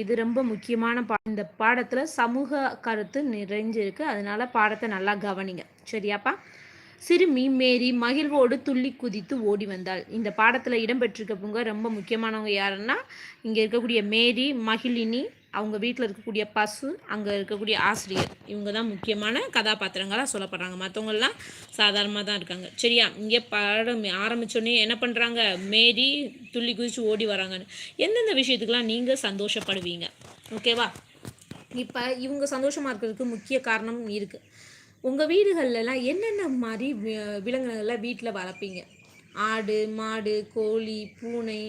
இது ரொம்ப முக்கியமான பா இந்த பாடத்தில் சமூக கருத்து நிறைஞ்சிருக்கு. அதனால பாடத்தை நல்லா கவனிங்க. சரியாப்பா? சிறுமி மேரி மகிழ்வோடு துள்ளி குதித்து ஓடி வந்தாள். இந்த பாடத்தில் இடம்பெற்றிருக்கப்பவங்க ரொம்ப முக்கியமானவங்க யாருன்னா இங்கே இருக்கக்கூடிய மேரி மகிழினி அவங்க வீட்டில் இருக்கக்கூடிய பசு அங்கே இருக்கக்கூடிய ஆசிரியர் இவங்க தான் முக்கியமான கதாபாத்திரங்களாக சொல்லப்படுறாங்க. மற்றவங்கெல்லாம் சாதாரணமாக தான் இருக்காங்க. சரியா? இங்கே பாடம் ஆரம்பித்தோடனே என்ன பண்ணுறாங்க மேரி துள்ளி குதித்து ஓடி வராங்கன்னு. எந்தெந்த விஷயத்துக்கெலாம் நீங்கள் சந்தோஷப்படுவீங்க? ஓகேவா இப்போ இவங்க சந்தோஷமாக இருக்கிறதுக்கு முக்கிய காரணம் இருக்குது உங்கள் வீடுகள்லாம் என்னென்ன மாதிரி வி- வீட்டில் வளர்ப்பீங்க? ஆடு மாடு கோழி பூனை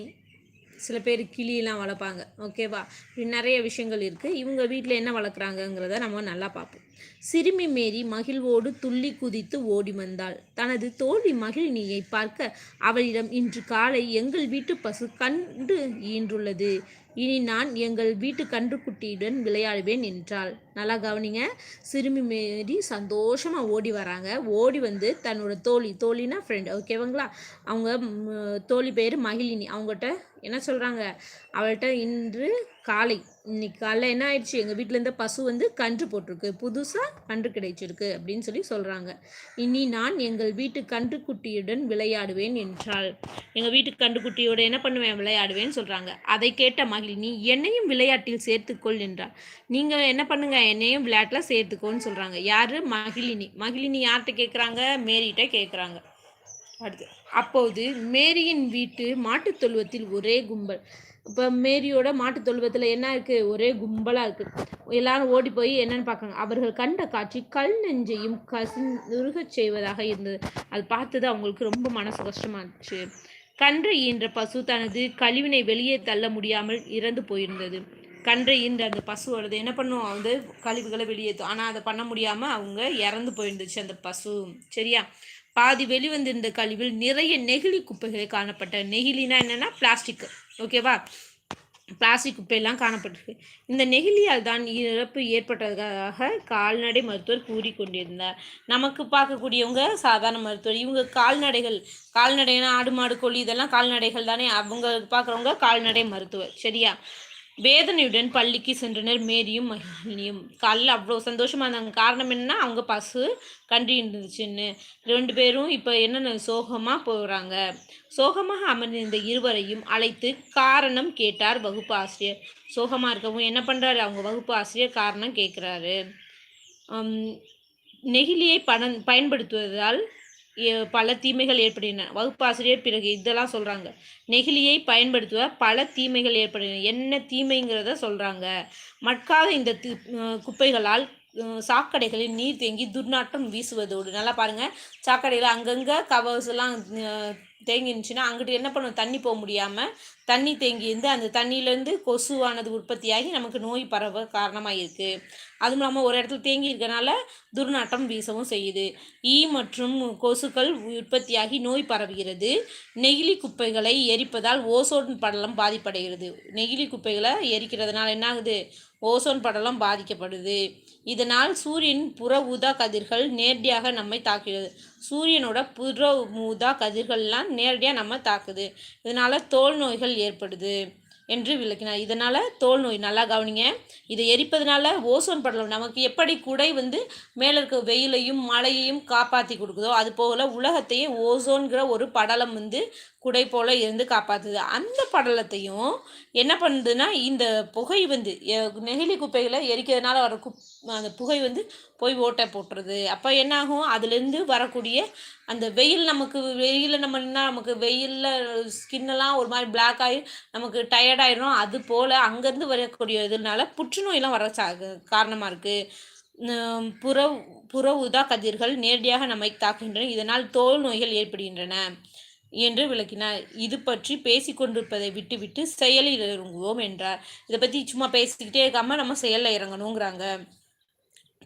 சில பேர் கிளியெல்லாம் வளர்ப்பாங்க. ஓகேவா இப்படி நிறைய விஷயங்கள் இருக்குது இவங்க வீட்டில் என்ன வளர்க்குறாங்கங்கிறத நம்ம நல்லா பார்ப்போம். சிறுமி மேரி மகிழ்வோடு துள்ளி குதித்து ஓடி வந்தாள் தனது தோழி மகிழினியை பார்க்க அவளிடம் இன்று காலை எங்கள் வீட்டு பசு கண்டு ஈன்றுள்ளது. இனி நான் எங்கள் வீட்டு கன்றுக்குட்டியுடன் விளையாடுவேன் என்றாள். நல்லா கவனிங்க. சிறுமி மாரி சந்தோஷமாக ஓடி வராங்க. ஓடி வந்து தன்னோட தோழி தோழினா ஃப்ரெண்ட் ஓகேவாங்களா அவங்க தோழி பேர் மகிழினி. அவங்ககிட்ட என்ன சொல்கிறாங்க அவள்கிட்ட இன்று காலை இன்னைக்கு காலைல என்ன ஆயிடுச்சு? எங்கள் வீட்டில் பசு வந்து கன்று போட்டிருக்கு. புதுசாக கன்று கிடைச்சிருக்கு அப்படின்னு சொல்லி சொல்கிறாங்க இனி நான் எங்கள் வீட்டு கன்றுக்குட்டியுடன் விளையாடுவேன் என்றால் எங்கள் வீட்டு கன்றுக்குட்டியோட என்ன பண்ணுவேன்? விளையாடுவேன்னு சொல்கிறாங்க அதை கேட்ட மகிழினி என்னையும் விளையாட்டில் சேர்த்துக்கொள் என்றால் நீங்கள் என்ன பண்ணுங்க? என்னையும் விளையாட்டில் சேர்த்துக்கோன்னு சொல்கிறாங்க யார்? மகிழினி. மகிழினி யார்கிட்ட கேட்குறாங்க மேரிகிட்ட கேட்குறாங்க அடுத்து அப்போது மேரியின் வீட்டு மாட்டுத் தொழுவத்தில் ஒரே கும்பல். இப்போ மேரியோட மாட்டுத் தொழுவத்தில் என்ன இருக்குது ஒரே கும்பலாக இருக்குது எல்லாரும் ஓடி போய் என்னன்னு பார்க்குறாங்க. அவர்கள் கண்ட காட்சி கல் நெஞ்சையும் கசிந்துருகச் செய்வதாக இருந்தது. அது பார்த்தது அவங்களுக்கு ரொம்ப மனசு கஷ்டமாச்சு கன்றை ஈன்ற பசு தனது கழிவினை வெளியே தள்ள முடியாமல் இறந்து போயிருந்தது. கன்றை ஈன்ற அந்த பசுவோடது என்ன பண்ணும்? வந்து கழிவுகளை வெளியேற்றும் ஆனால் அதை பண்ண முடியாமல் அவங்க இறந்து போயிருந்துச்சு அந்த பசு. சரியா? பாதி வெளிவந்திருந்த கழிவில் நிறைய நெகிழி குப்பைகளை காணப்பட்ட நெகிழினா என்னன்னா பிளாஸ்டிக் ஓகேவா பிளாஸ்டிக் குப்பையெல்லாம் காணப்பட்டிருக்கு இந்த நெகிழியால் தான் இறப்பு ஏற்பட்டதாக கால்நடை மருத்துவர் கூறிக்கொண்டிருந்தார். நமக்கு பார்க்கக்கூடியவங்க சாதாரண மருத்துவர் இவங்க கால்நடைகள் கால்நடைனா ஆடு மாடு கோழி இதெல்லாம் கால்நடைகள் தானே. அவங்க பார்க்குறவங்க கால்நடை மருத்துவர் சரியா? வேதனையுடன் பள்ளிக்கு சென்றனர் மேரியும் மகிழினியும். காலைல அவ்வளோ சந்தோஷமாக இருந்தாங்க. காரணம் என்னன்னா அவங்க பசு கன்று இருந்துச்சுன்னு. ரெண்டு பேரும் இப்போ என்னென்ன சோகமாக போகிறாங்க சோகமாக அமர்ந்திருந்த இருவரையும் அழைத்து காரணம் கேட்டார் வகுப்பு ஆசிரியர். சோகமாக இருக்கவும் என்ன பண்ணுறாரு அவங்க வகுப்பு ஆசிரியர் காரணம் கேட்குறாரு நெகிழியை பணம் பயன்படுத்துவதால் பல தீமைகள் ஏற்படுகின்றன. வகுப்பாசிரியர் பிறகு இதெல்லாம் சொல்கிறாங்க நெகிழியை பயன்படுத்துவ பல தீமைகள் ஏற்படுகின்றன. என்ன தீமைங்கிறத சொல்கிறாங்க மட்காத இந்த தி- குப்பைகளால் சாக்கடைகளில் நீர் தேங்கி துர்நாற்றம் வீசுவதோடு. நல்லா பாருங்கள் சாக்கடையில் அங்கங்கே கவர்ஸ் எல்லாம் தேங்கி இருந்துச்சுன்னா அங்கிட்டு என்ன பண்ணும்? தண்ணி போக முடியாமல் தண்ணி தேங்கி இருந்து அந்த தண்ணியிலேருந்து கொசுவானது உற்பத்தியாகி நமக்கு நோய் பரவ காரணமாக இருக்குது அதுவும் இல்லாமல் ஒரு இடத்துல தேங்கி இருக்கனால துர்நாற்றம் வீசவும் செய்யுது. ஈ மற்றும் கொசுக்கள் உற்பத்தியாகி நோய் பரவுகிறது. நெகிழி குப்பைகளை எரிப்பதால் ஓசோன் படலம் பாதிப்படைகிறது. நெகிழி குப்பைகளை எரிக்கிறதுனால என்ன ஆகுது ஓசோன் படலம் பாதிக்கப்படுது. இதனால் சூரியன் புற ஊதா கதிர்கள் நேரடியாக நம்மை தாக்குகிறது. சூரியனோட புற ஊதா கதிர்கள்லாம் நேரடியாக நம்ம தாக்குது. இதனால் தோல் நோய்கள் ஏற்படுது என்று விளக்கினார். இதனால் தோல் நோய் நல்லா கவனிங்க. இதை எரிப்பதனால ஓசோன் படலம் நமக்கு எப்படி குடை வந்து மேலே இருக்க வெயிலையும் மழையையும் காப்பாற்றி கொடுக்குதோ அது போல் உலகத்தையே ஓசோன்கிற ஒரு படலம் வந்து குடை போல் இருந்து காப்பாற்றுது அந்த படலத்தையும் என்ன பண்ணுதுன்னா இந்த புகை வந்து நெகிழி குப்பைகளை எரிக்கிறதுனால வர குப் அந்த புகை வந்து போய் ஓட்டை போட்டுருது. அப்போ என்ன ஆகும் அதுலேருந்து வரக்கூடிய அந்த வெயில் நமக்கு வெயிலில் நம்ம நின்னா நமக்கு வெயிலில் ஸ்கின்னெல்லாம் ஒரு மாதிரி பிளாக் ஆகி நமக்கு டயர்ட் அது போல் அங்கேருந்து வரக்கூடிய இதனால புற்றுநோயெல்லாம் வர சா காரணமாக இருக்குது புற புற ஊதா கதிர்கள் நேரடியாக நம்மை தாக்குகின்றன. இதனால் தோல் நோய்கள் ஏற்படுகின்றன. என்று விளக்கினார். இது பற்றி பேசிக்கொண்டிருப்பதை விட்டுவிட்டு செயலில் இறங்குவோம் என்றார். இதை பற்றி சும்மா பேசிக்கிட்டே இருக்காம நம்ம செயலில் இறங்கணுங்கிறாங்க.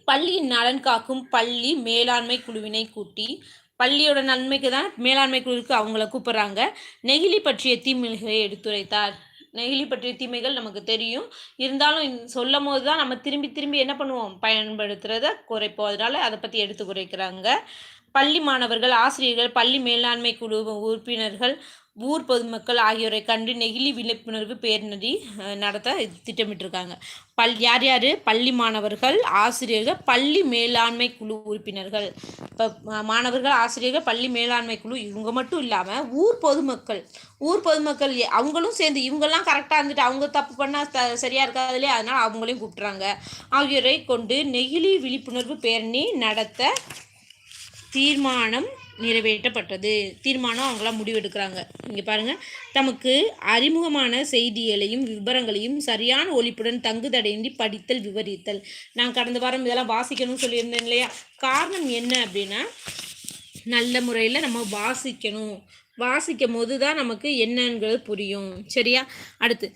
பள்ளியின் நலன் காக்கும் பள்ளி மேலாண்மை குழுவினை கூட்டி பள்ளியோட நன்மைக்கு தான் மேலாண்மை குழுவுக்கு அவங்கள கூப்பிட்றாங்க. நெகிழி பற்றிய தீமைகளை எடுத்துரைத்தார். நெகிழி பற்றிய தீமைகள் நமக்கு தெரியும். இருந்தாலும் சொல்லும் போது தான் நம்ம திரும்பி திரும்பி என்ன பண்ணுவோம்? பயன்படுத்துறத குறைப்போம். அதனால அதை பற்றி எடுத்து குறைக்கிறாங்க. பள்ளி மாணவர்கள் ஆசிரியர்கள் பள்ளி மேலாண்மை குழு உறுப்பினர்கள் ஊர் பொதுமக்கள் ஆகியோரை கண்டு நெகிழி விழிப்புணர்வு பேரணி நடத்த திட்டமிட்டிருக்காங்க. பல் யார் யார்? பள்ளி மாணவர்கள் ஆசிரியர்கள் பள்ளி மேலாண்மை குழு உறுப்பினர்கள். இப்போ மாணவர்கள் ஆசிரியர்கள் பள்ளி மேலாண்மை குழு இவங்க மட்டும் இல்லாமல் ஊர் பொதுமக்கள் ஊர் பொதுமக்கள் அவங்களும் சேர்ந்து இவங்கெல்லாம் கரெக்டாக இருந்துட்டு அவங்க தப்பு பண்ணால் த சரியாக இருக்காது இல்லையா? அதனால் அவங்களையும் கூப்பிட்றாங்க ஆகியோரை கொண்டு நெகிழி விழிப்புணர்வு பேரணி நடத்த தீர்மானம் நிறைவேற்றப்பட்டது. தீர்மானம் அவங்களாம் முடிவெடுக்கிறாங்க. இங்கே பாருங்கள் தமக்கு அறிமுகமான செய்திகளையும் விவரங்களையும் சரியான ஒழிப்புடன் தங்குதடையின்றி படித்தல் விவரித்தல். நான் கடந்த வாரம் இதெல்லாம் வாசிக்கணும்னு சொல்லியிருந்தேன் இல்லையா? காரணம் என்ன அப்படின்னா நல்ல முறையில் நம்ம வாசிக்கணும். வாசிக்கும் போது தான் நமக்கு என்னங்கிறது புரியும். சரியா? அடுத்து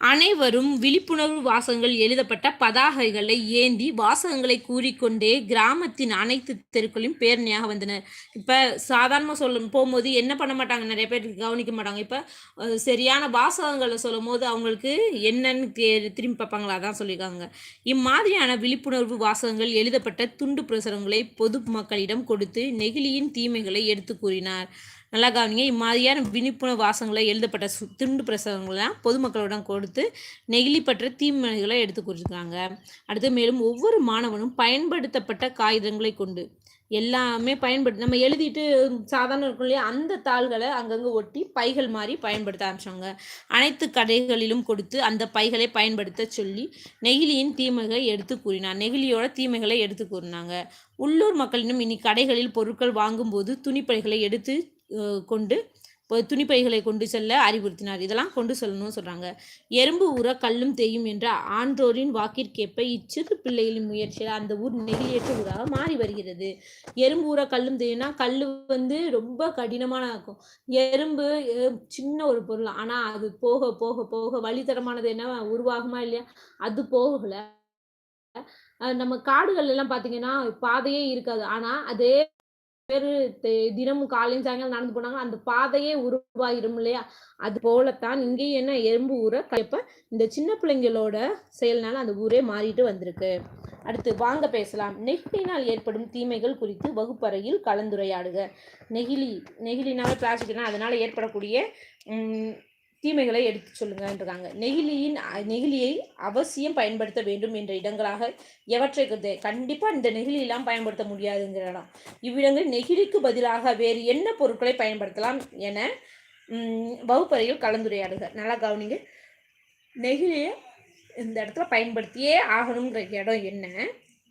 அனைவரும் விழிப்புணர்வு வாசகங்கள் எழுதப்பட்ட பதாகைகளை ஏந்தி வாசகங்களை கூறிக்கொண்டே கிராமத்தின் அனைத்து தெருக்களையும் பேரணியாக வந்தனர். இப்போ சாதாரணமாக சொல்ல போகும்போது என்ன பண்ண மாட்டாங்க? நிறைய பேர் கவனிக்க மாட்டாங்க. இப்போ சரியான வாசகங்களை சொல்லும் போது அவங்களுக்கு என்னன்னு திரும்பி பார்ப்பாங்களா? தான் சொல்லியிருக்காங்க. இம்மாதிரியான விழிப்புணர்வு வாசகங்கள் எழுதப்பட்ட துண்டு பிரசுரங்களை பொதுமக்களிடம் கொடுத்து நெகிழியின் தீமைகளை எடுத்து கூறினார். நல்லா கவனிங்க. இம்மாதிரியான விழிப்புணர்வு வாசங்களை எழுதப்பட்ட சு- துண்டு பிரசுரங்கள்லாம் பொதுமக்களிடம் கொடுத்து நெகிழி பற்ற தீமைகளை எடுத்து கொடுத்துருக்காங்க அடுத்து மேலும் ஒவ்வொரு மாணவனும் பயன்படுத்தப்பட்ட காகிதங்களை கொண்டு எல்லாமே பயன்படுத்தி நம்ம எழுதிட்டு சாதாரண இருக்கும் இல்லையா அந்த தாள்களை அங்கங்கே ஒட்டி பைகள் மாதிரி பயன்படுத்த ஆரம்பிச்சாங்க. அனைத்து கடைகளிலும் கொடுத்து அந்த பைகளை பயன்படுத்த சொல்லி நெகிழியின் தீமைகளை எடுத்து கூறினார். நெகிழியோட தீமைகளை எடுத்து கூறினாங்க. உள்ளூர் மக்களிடம் இனி கடைகளில் பொருட்கள் வாங்கும்போது துணிப்பைகளை எடுத்து கொண்டு துணிப்பைகளை கொண்டு செல்ல அறிவுறுத்தினார். இதெல்லாம் கொண்டு செல்லணும்னு சொல்கிறாங்க எறும்பு ஊற கல்லும் தேயும் என்ற ஆன்றோரின் வாக்கிற்கேற்ப இச்சிறு பிள்ளைகளின் முயற்சியில் அந்த ஊர் நெகிழியற்ற ஊராக மாறி வருகிறது. எறும்பு ஊற கல்லும் தேயும்னா கல் வந்து ரொம்ப கடினமான இருக்கும் எறும்பு சின்ன ஒரு பொருள். ஆனால் அது போக போக போக வழித்தரமானது என்ன உருவாகுமா இல்லையா? அது போகல. நம்ம காடுகள் எல்லாம் பார்த்தீங்கன்னா பாதையே இருக்காது. ஆனால் அதே பேர் தினமும் காலையும் சாயங்காலம் நடந்து போனாங்க. அந்த பாதையே உருவாயிரும் இல்லையா? அது போலத்தான் இங்கேயும் என்ன எறும்பு ஊரை கைப்ப இந்த சின்ன பிள்ளைங்களோட செயல்னால அந்த ஊரே மாறிட்டு வந்திருக்கு. அடுத்து வாங்க பேசலாம். நெகிழினால் ஏற்படும் தீமைகள் குறித்து வகுப்பறையில் கலந்துரையாடுக. நெகிழி நெகிழினால பிளாஸ்டிக்னா அதனால ஏற்படக்கூடிய தீமைகளை எடுத்து சொல்லுங்கன்றாங்க நெகிழியின் நெகிழியை அவசியம் பயன்படுத்த வேண்டும் என்ற இடங்களாக எவற்றை கண்டிப்பாக இந்த நெகிழியெல்லாம் பயன்படுத்த முடியாதுங்கிற இடம். இவ்விடங்கள் நெகிழிக்கு பதிலாக வேறு என்ன பொருட்களை பயன்படுத்தலாம் என வகுப்பறையில் கலந்துரையாடுக. நல்லா கவனிங்க. நெகிழியை இந்த இடத்துல பயன்படுத்தியே ஆகணுங்கிற இடம் என்ன?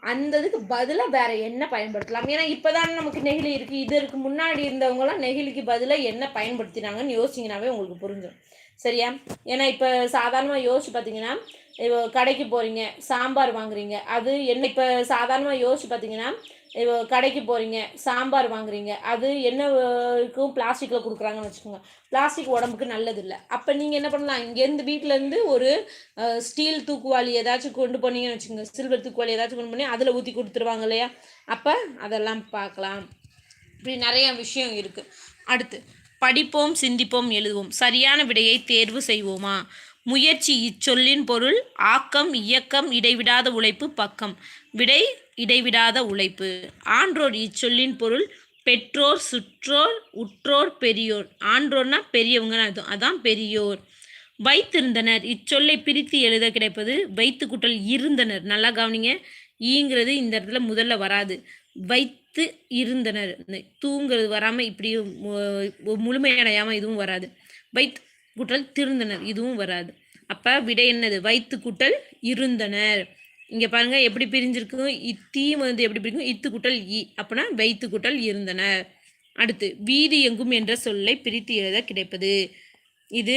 அந்த இதுக்கு பதிலாக வேற என்ன பயன்படுத்தலாம்? ஏன்னா இப்போதான் நமக்கு நெகிழி இருக்குது இதற்கு முன்னாடி இருந்தவங்களாம் நெகிழிக்கு பதிலாக என்ன பயன்படுத்தினாங்கன்னு யோசிங்கனாவே உங்களுக்கு புரிஞ்சிடும் சரியா? ஏன்னா இப்போ சாதாரணமாக யோசிச்சு பார்த்தீங்கன்னா இப்போ கடைக்கு போகிறீங்க சாம்பார் வாங்குறீங்க அது என்ன இப்போ சாதாரணமாக யோசிச்சு பார்த்தீங்கன்னா இப்போ கடைக்கு போகிறீங்க சாம்பார் வாங்குறீங்க அது என்ன இருக்கும் பிளாஸ்டிக்கில் கொடுக்குறாங்கன்னு வச்சுக்கோங்க. பிளாஸ்டிக் உடம்புக்கு நல்லது இல்லை அப்போ நீங்கள் என்ன பண்ணலாம் இங்கேருந்து வீட்டிலேருந்து ஒரு ஸ்டீல் தூக்குவாளி ஏதாச்சும் கொண்டு போனீங்கன்னு வச்சுக்கோங்க சில்வர் தூக்குவாளி ஏதாச்சும் கொண்டு பண்ணி அதில் ஊற்றி கொடுத்துருவாங்க இல்லையா? அப்போ அதெல்லாம் பார்க்கலாம் இப்படி நிறைய விஷயம் இருக்குது அடுத்து படிப்போம் சிந்திப்போம் எழுதுவோம். சரியான விடையை தேர்வு செய்வோமா? முயற்சி இச்சொல்லின் பொருள் ஆக்கம் இயக்கம் இடைவிடாத உழைப்பு பக்கம். விடை இடைவிடாத உழைப்பு. ஆன்றோர் இச்சொல்லின் பொருள் பெற்றோர் சுற்றோர் உற்றோர் பெரியோர். ஆன்றோர்னா பெரியவங்கன்னு அர்த்தம் அதான் பெரியோர். வைத்திருந்தனர். இச்சொல்லை பிரித்து எழுத கிடைப்பது வைத்து குட்டல் இருந்தனர். நல்லா கவனிங்க. ஈங்கிறது இந்த இடத்துல முதல்ல வராது. வைத்து இருந்தனர். இந்த தூங்கிறது வராமல் இப்படி முழுமையடையாமல் இதுவும் வராது. வைத்து குட்டல் திருந்தனர் இதுவும் வராது. அப்போ விடை என்னது? வைத்து குட்டல் இருந்தனர். இங்கே பாருங்க எப்படி பிரிஞ்சிருக்கும்? இத்தீம் வந்து எப்படி பிரிக்கும்? இத்து குட்டல் இ அப்படின்னா வைத்து குட்டல் இருந்தனர். அடுத்து வீதி எங்கும் என்ற சொல்லை பிரித்து எழுத கிடைப்பது. இது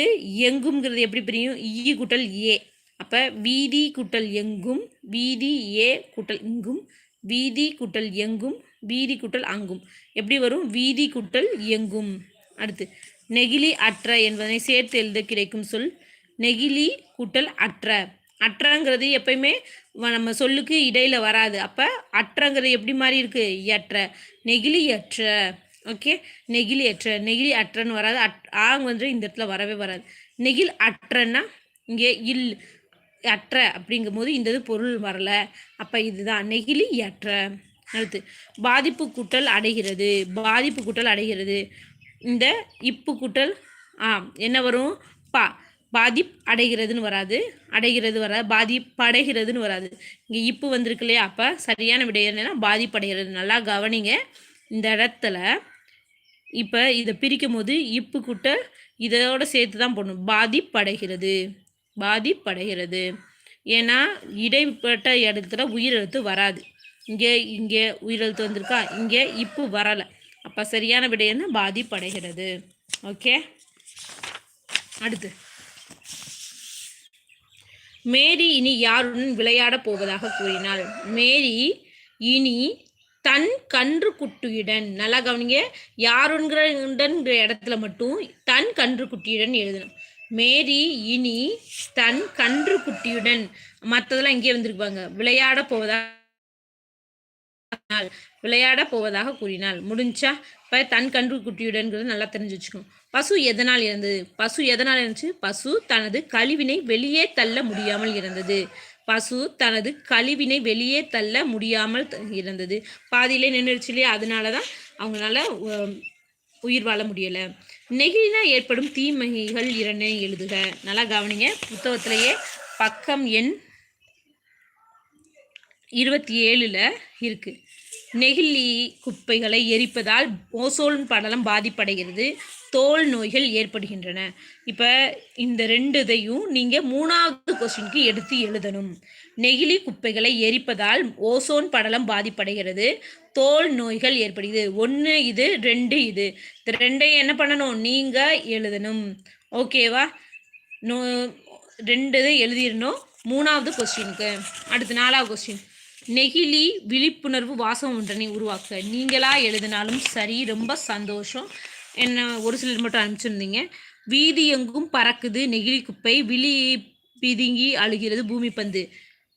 எங்கும்ங்கிறது எப்படி பிரியும்? இ குட்டல் ஏ. அப்போ வீதி குட்டல் எங்கும் வீதி ஏ குட்டல் இங்கும் வீதி குட்டல் எங்கும் வீதி குட்டல் அங்கும். எப்படி வரும்? வீதி குட்டல் எங்கும் அடுத்து நெகிழி அற்ற என்பதனை சேர்த்து எழுத கிடைக்கும் சொல். நெகிழி குட்டல் அற்ற. அற்றங்கிறது எப்பயுமே நம்ம சொல்லுக்கு இடையில வராது. அப்போ அற்றங்கிறது எப்படி மாதிரி இருக்கு? எற்ற நெகிழி அற்ற ஓகே? நெகிழி அற்ற நெகிழி அற்றன்னு வராது. அட் ஆங் வந்து இந்த இடத்துல வரவே வராது. நெகிழ் அற்றன்னா இங்கே இல். அற்ற அப்படிங்கும்போது இந்த இது பொருள் வரல. அப்போ இதுதான். நெகிழி அற்ற. அடுத்து பாதிப்பு கூட்டல் அடைகிறது. பாதிப்பு கூட்டல் அடைகிறது. இந்த இப்பு கூட்டல் ஆ என்ன வரும்? பா பாதிப் அடைகிறதுன்னு வராது. அடைகிறது வராது. பாதிப்படைகிறதுன்னு வராது. இங்கே இப்பு வந்திருக்கு இல்லையா? அப்போ சரியான விடை என்னன்னா பாதிப்படைகிறது நல்லா கவனிங்க. இந்த இடத்துல இப்போ இதை பிரிக்கும் போது இப்பு கூட்ட இதோட சேர்த்து தான் போடணும் பாதிப்படைகிறது பாதிப்படைகிறது. ஏன்னா இடைப்பட்ட இடத்துல உயிரெழுத்து வராது. இங்கே இங்கே உயிரெழுத்து வந்திருக்கா? இங்கே இப்போ வரலை. அப்போ சரியான விடை என்ன? பாதிப்படைகிறது. ஓகே? அடுத்து. மேரி இனி யாருடன் விளையாட போவதாக கூறினாள். மேரி இனி தன் கன்று குட்டியுடன் நல்லா கவனிங்க. யாருங்கிற இடத்துல மட்டும் தன் கன்று குட்டியுடன் எழுதணும். மேரி இனி தன் கன்று குட்டியுடன். மற்றதெல்லாம் இங்கே வந்திருப்பாங்க விளையாட போவதாக விளையாட போவதாக கூறினாள். முடிஞ்சா இப்போ தன் கன்று குட்டியுடன்கிறது நல்லா தெரிஞ்சு வச்சுக்கணும் பசு எதனால் இருந்தது பசு எதனால் இருந்துச்சு பசு தனது கழிவினை வெளியே தள்ள முடியாமல் இருந்தது பசு தனது கழிவினை வெளியே தள்ள முடியாமல் இருந்தது பாதியிலே நின்றுச்சு இல்லையா? அதனால தான் அவங்களால உயிர் வாழ முடியலை. நெகிழினா ஏற்படும் தீமைகள் இரண்டை எழுதுக. நல்லா கவனிங்க. புத்தகத்திலேயே பக்கம் எண் இருபத்தி ஏழில் இருக்குது நெகிழி குப்பைகளை எரிப்பதால் ஓசோன் படலம் பாதிப்படைகிறது. தோல் நோய்கள் ஏற்படுகின்றன. இப்போ இந்த ரெண்டு இதையும் நீங்கள் மூணாவது கொஸ்டினுக்கு எடுத்து எழுதணும். நெகிழி குப்பைகளை எரிப்பதால் ஓசோன் படலம் பாதிப்படைகிறது. தோல் நோய்கள் ஏற்படுகிறது. ஒன்று இது ரெண்டு இது. இந்த ரெண்டையும் என்ன பண்ணணும்? நீங்கள் எழுதணும். ஓகேவா நோ ரெண்டு இது எழுதிடணும். மூணாவது கொஸ்டினுக்கு. அடுத்து நாலாவது கொஸ்டின். நெகிழி விழிப்புணர்வு வாசம் ஒன்றனை உருவாக்க நீங்களாக எழுதினாலும் சரி ரொம்ப சந்தோஷம். என்ன ஒரு சிலர் மட்டும் அனுப்பிச்சிருந்தீங்க. வீதி எங்கும் பறக்குது நெகிழி குப்பை விழி பிதுங்கி அழுகிறது பூமி பந்து.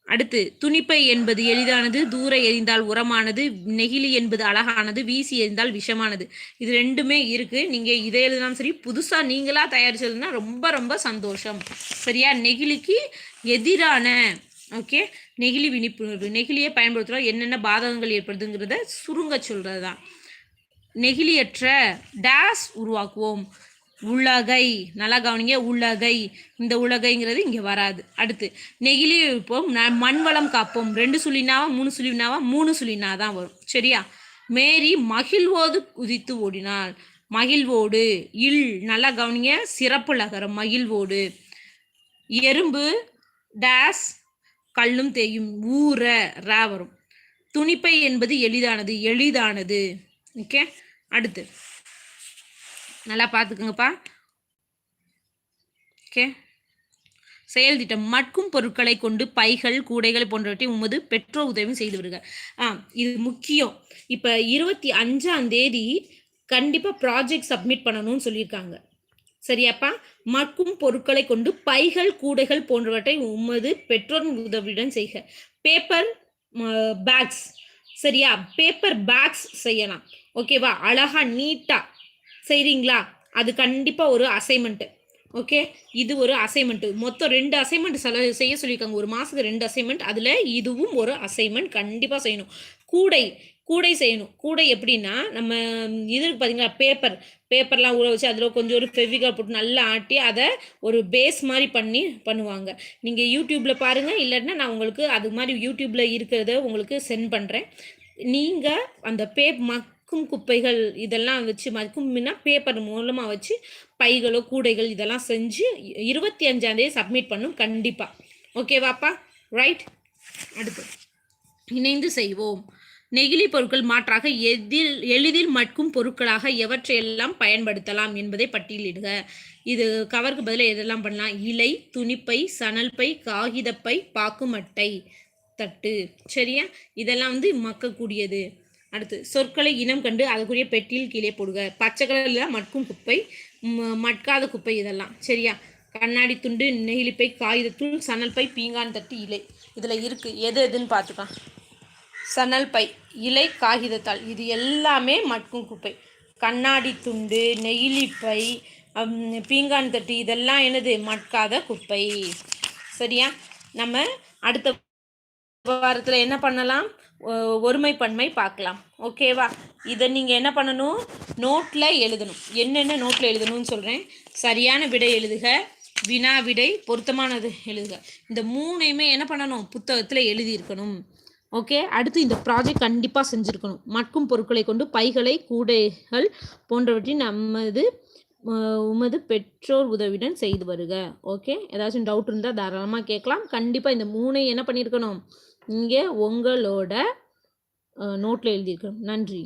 அடுத்து துணிப்பை என்பது எளிதானது தூர எரிந்தால் உரமானது நெகிழி என்பது அழகானது வீசி எறிந்தால் விஷமானது. இது ரெண்டுமே இருக்குது நீங்கள் இதை எழுதினாலும் சரி புதுசாக நீங்களாக தயாரிச்சதுன்னா ரொம்ப ரொம்ப சந்தோஷம். சரியா? நெகிழிக்கு எதிரான ஓகே நெகிழி விழிப்புணர்வு. நெகிழியை பயன்படுத்துகிறோம் என்னென்ன பாதகங்கள் ஏற்படுதுங்கிறத சுருங்க சொல்கிறது தான் நெகிழியற்ற டேஸ் உருவாக்குவோம். உலகை நல்லா கவனிங்க. உலகை இந்த உலகைங்கிறது இங்கே வராது. அடுத்து நெகிழி வைப்போம். ந- மண் வளம் காப்போம். ரெண்டு சுழினாவா மூணு சுழினாவா மூணு சுழினா தான் வரும். சரியா? மேரி மகிழ்வோடு குதித்து ஓடினாள் மகிழ்வோடு. இல். நல்லா கவனிங்க. சிறப்பு லகரம். மகிழ்வோடு. எறும்பு. டேஸ். கல்லும் தேயும் ஊற ரா வரும். துணிப்பை என்பது எளிதானது எளிதானது. ஓகே? அடுத்து. நல்லா பார்த்துக்குங்கப்பா. ஓகே? செயல் திட்டம். மட்கும் பொருட்களை கொண்டு பைகள் கூடைகள் போன்றவற்றை உமது பெற்றோர் உதவி செய்து விடுக. ஆ இது முக்கியம். இப்போ இருபத்தி அஞ்சாம் தேதி கண்டிப்பாக ப்ராஜெக்ட் சப்மிட் பண்ணணும்னு சொல்லியிருக்காங்க. சரியாப்பா? மட்கும் பொருட்களை கொண்டு பைகள் கூடைகள் போன்றவற்றை உமது பெற்றோர் உதவியுடன் செய்க. பேப்பர் பேக்ஸ் சரியா? பேப்பர் பேக்ஸ் செய்யலாம். ஓகேவா அழகா நீட்டா செய்றீங்களா? அது கண்டிப்பா ஒரு அசைன்மெண்ட் ஓகே இது ஒரு அசைன்மெண்ட் மொத்தம் ரெண்டு அசைன்மெண்ட் செய்ய சொல்லியிருக்காங்க. ஒரு மாசத்துக்கு ரெண்டு அசைன்மெண்ட் அதுல இதுவும் ஒரு அசைன்மெண்ட் கண்டிப்பா செய்யணும். கூடை. கூடை செய்யணும். கூடை எப்படின்னா நம்ம இது பார்த்தீங்களா பேப்பர் பேப்பர்லாம் ஊற வச்சு அதில் கொஞ்சம் ஒரு ஃபெவிகால் போட்டு நல்லா ஆட்டி அதை ஒரு பேஸ் மாதிரி பண்ணி பண்ணுவாங்க. நீங்கள் யூடியூப்பில் பாருங்கள் இல்லைன்னா நான் உங்களுக்கு அது மாதிரி யூடியூப்பில் இருக்கிறத உங்களுக்கு சென்ட் பண்ணுறேன் நீங்கள் அந்த பே மக்கும் குப்பைகள் இதெல்லாம் வச்சு மக்கும்னா பேப்பர் மூலமாக வச்சு பைகளோ கூடைகள் இதெல்லாம் செஞ்சு இருபத்தி அஞ்சாந்தேதி சப்மிட் பண்ணும் கண்டிப்பாக ஓகேவாப்பா ரைட் அடுத்து. இணைந்து செய்வோம். நெகிழி பொருட்கள் மாற்றாக எதில் எளிதில் மட்கும் பொருட்களாக எவற்றையெல்லாம் பயன்படுத்தலாம் என்பதை பட்டியலிடுக. இது கவருக்கு பதிலாக எதெல்லாம் பண்ணலாம்? இலை துணிப்பை சணல்பை காகிதப்பை பாக்குமட்டை தட்டு. சரியா? இதெல்லாம் வந்து மக்கக்கூடியது. அடுத்து சொற்களை இனம் கண்டு அதுக்குரிய பெட்டியில் கீழே போடுக. பச்சை கலரில் மட்கும் குப்பை ம- மட்காத குப்பை இதெல்லாம். சரியா? கண்ணாடி துண்டு நெகிழிப்பை காகிதத்தூள் சணல்பை பீங்கான் தட்டு இலை. இதில் இருக்குது எது எதுன்னு பார்த்துக்கலாம். சணல் பை இலை காகிதத்தாள் இது எல்லாமே மட்கும் குப்பை. கண்ணாடி துண்டு நெகிழிப்பை பீங்கான் தட்டு இதெல்லாம் என்னது? மட்காத குப்பை. சரியா? நம்ம அடுத்த வாரத்தில் என்ன பண்ணலாம்? ஒ- ஒருமைப்பன்மை பார்க்கலாம். ஓகேவா? இதை நீங்கள் என்ன பண்ணணும்? நோட்டில் எழுதணும். என்னென்ன நோட்டில் எழுதணும்னு சொல்கிறேன் சரியான விடை எழுதுக. வினா விடை பொருத்தமானது எழுதுக. இந்த மூணையுமே என்ன பண்ணணும்? புத்தகத்தில் எழுதியிருக்கணும். ஓகே? அடுத்து இந்த ப்ராஜெக்ட் கண்டிப்பாக செஞ்சுருக்கணும். மட்கும் பொருட்களை கொண்டு பைகளை கூடைகள் போன்றவற்றின் நமது உமது பெற்றோர் உதவியுடன் செய்து வருக. ஓகே? ஏதாச்சும் டவுட் இருந்தால் தாராளமாக கேட்கலாம். கண்டிப்பாக இந்த மூணை என்ன பண்ணியிருக்கணும்? இங்கே உங்களோட நோட்டில் எழுதியிருக்கணும். நன்றி.